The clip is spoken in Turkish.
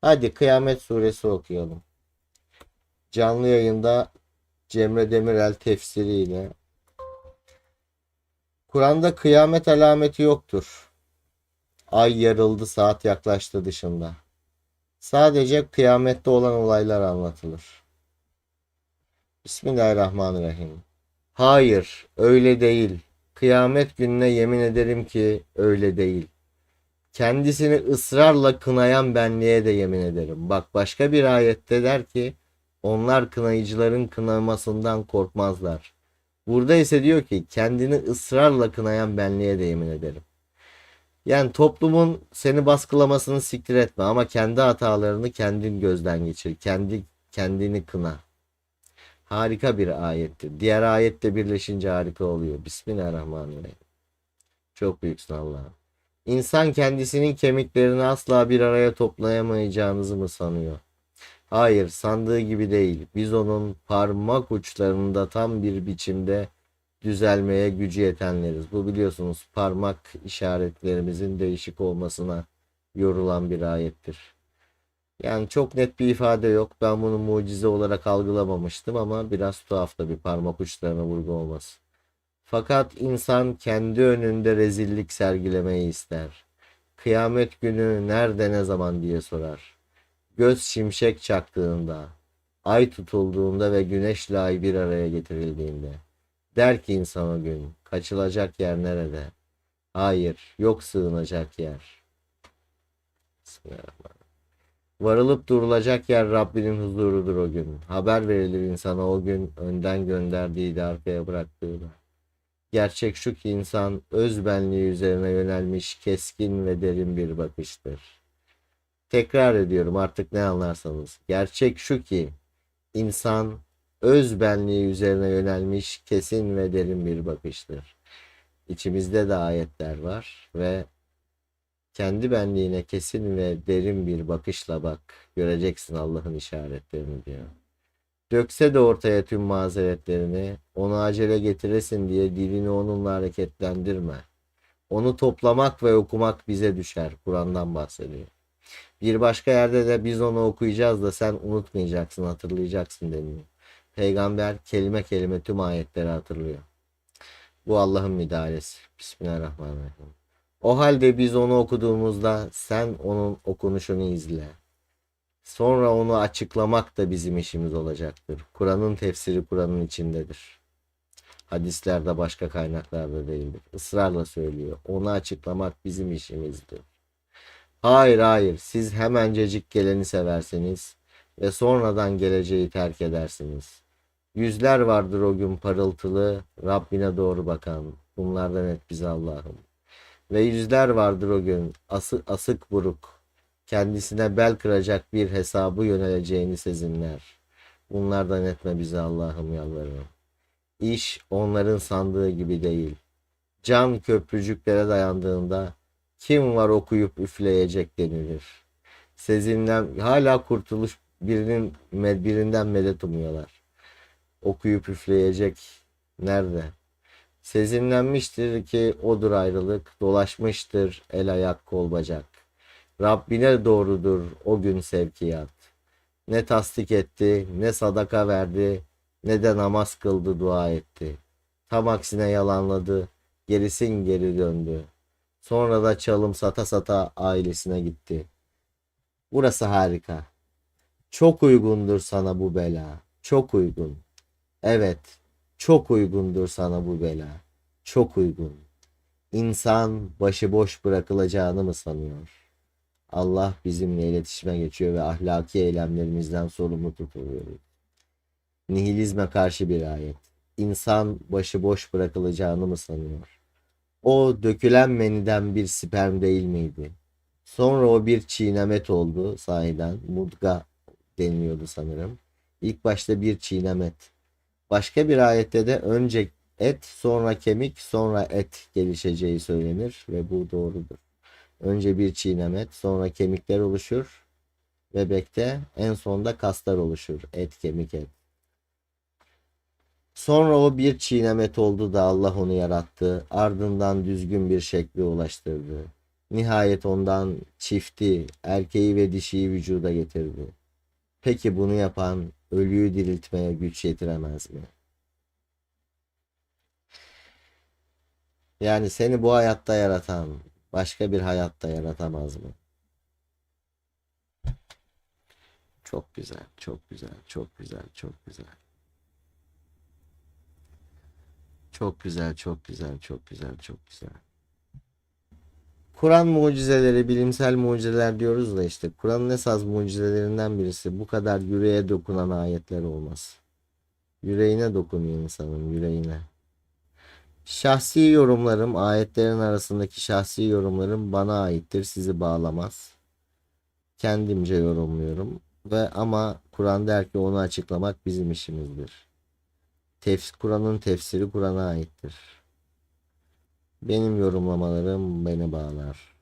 Hadi Kıyamet Suresi okuyalım. Canlı yayında Cemre Demirel tefsiriyle. Kur'an'da kıyamet alameti yoktur. Ay yarıldı, saat yaklaştı dışında. Sadece kıyamette olan olaylar anlatılır. Bismillahirrahmanirrahim. Hayır, öyle değil. Kıyamet gününe yemin ederim ki öyle değil. Kendisini ısrarla kınayan benliğe de yemin ederim. Bak başka bir ayette der ki onlar kınayıcıların kınamasından korkmazlar. Burada ise diyor ki kendini ısrarla kınayan benliğe de yemin ederim. Yani toplumun seni baskılamasını siktir etme ama kendi hatalarını kendin gözden geçir. Kendi kendini kına. Harika bir ayettir. Diğer ayette birleşince harika oluyor. Bismillahirrahmanirrahim. Çok büyüksün Allah'ım. İnsan kendisinin kemiklerini asla bir araya toplayamayacağınızı mı sanıyor? Hayır, sandığı gibi değil. Biz onun parmak uçlarında tam bir biçimde düzelmeye gücü yetenleriz. Bu biliyorsunuz parmak işaretlerimizin değişik olmasına yorulan bir ayettir. Yani çok net bir ifade yok. Ben bunu mucize olarak algılamamıştım ama biraz tuhaf da bir parmak uçlarına vurgu olması. Fakat insan kendi önünde rezillik sergilemeyi ister. Kıyamet günü nerede ne zaman diye sorar. Göz şimşek çaktığında, ay tutulduğunda ve güneşle ay bir araya getirildiğinde. Der ki insan o gün, kaçılacak yer nerede? Hayır, yok sığınacak yer. Varılıp durulacak yer Rabbinin huzurudur o gün. Haber verilir insana o gün önden gönderdiği de arkaya bıraktığına. Gerçek şu ki insan öz benliği üzerine yönelmiş keskin ve derin bir bakıştır. Tekrar ediyorum artık ne anlarsanız. Gerçek şu ki insan öz benliği üzerine yönelmiş kesin ve derin bir bakıştır. İçimizde de ayetler var ve kendi benliğine kesin ve derin bir bakışla bak. Göreceksin Allah'ın işaretlerini diyor. Dökse de ortaya tüm mazeretlerini, onu acele getiresin diye dilini onunla hareketlendirme. Onu toplamak ve okumak bize düşer. Kur'an'dan bahsediyor. Bir başka yerde de biz onu okuyacağız da sen unutmayacaksın, hatırlayacaksın deniyor. Peygamber kelime kelime tüm ayetleri hatırlıyor. Bu Allah'ın müdahalesi. Bismillahirrahmanirrahim. O halde biz onu okuduğumuzda sen onun okunuşunu izle. Sonra onu açıklamak da bizim işimiz olacaktır. Kur'an'ın tefsiri Kur'an'ın içindedir. Hadislerde başka kaynaklarda değildir. Israrla söylüyor. Onu açıklamak bizim işimizdir. Hayır hayır siz hemencecik geleni seversiniz ve sonradan geleceği terk edersiniz. Yüzler vardır o gün parıltılı Rabbine doğru bakan. Bunlardan et bizi Allah'ım. Ve yüzler vardır o gün asık, asık buruk kendisine bel kıracak bir hesabı yöneleceğini sezinler. Bunlardan etme bizi Allah'ım yalvarırım. İş onların sandığı gibi değil. Can köprücüklere dayandığında kim var okuyup üfleyecek denilir. Sezinlen hala kurtuluş birinin birinden medet umuyorlar. Okuyup üfleyecek nerede? Sezinlenmiştir ki odur ayrılık, dolaşmıştır el ayak kol bacak. Rabbine doğrudur o gün sevkiyat. Ne tasdik etti, ne sadaka verdi, ne de namaz kıldı dua etti. Tam aksine yalanladı, gerisin geri döndü. Sonra da çalım sata sata ailesine gitti. Burası harika. Çok uygundur sana bu bela. Çok uygun. Evet, çok uygundur sana bu bela. Çok uygun. İnsan başıboş bırakılacağını mı sanıyor? Allah bizimle iletişime geçiyor ve ahlaki eylemlerimizden sorumlu tutuluyoruz. Nihilizme karşı bir ayet. İnsan başıboş bırakılacağını mı sanıyor? O dökülen meniden bir sperm değil miydi? Sonra o bir çiğnemet oldu sahiden. Mudga deniliyordu sanırım. İlk başta bir çiğnemet. Başka bir ayette de önce et sonra kemik sonra et gelişeceği söylenir ve bu doğrudur. Önce bir çiğnemet, sonra kemikler oluşur. Bebekte en sonda kaslar oluşur. Et, kemik, et. Sonra o bir çiğnemet oldu da Allah onu yarattı. Ardından düzgün bir şekle ulaştırdı. Nihayet ondan çifti, erkeği ve dişiyi vücuda getirdi. Peki bunu yapan ölüyü diriltmeye güç yetiremez mi? Yani seni bu hayatta yaratan başka bir hayatta yaratamaz mı? Çok güzel, çok güzel, çok güzel, çok güzel. Çok güzel, çok güzel, çok güzel, çok güzel. Kur'an mucizeleri, bilimsel mucizeler diyoruz da işte Kur'an'ın esas mucizelerinden birisi bu kadar yüreğe dokunan ayetler olması. Yüreğine dokunuyor insanın, yüreğine. Şahsi yorumlarım, ayetlerin arasındaki şahsi yorumlarım bana aittir, sizi bağlamaz. Kendimce yorumluyorum ve ama Kur'an der ki onu açıklamak bizim işimizdir. Tefs Kur'an'ın tefsiri Kur'an'a aittir. Benim yorumlamalarım beni bağlar.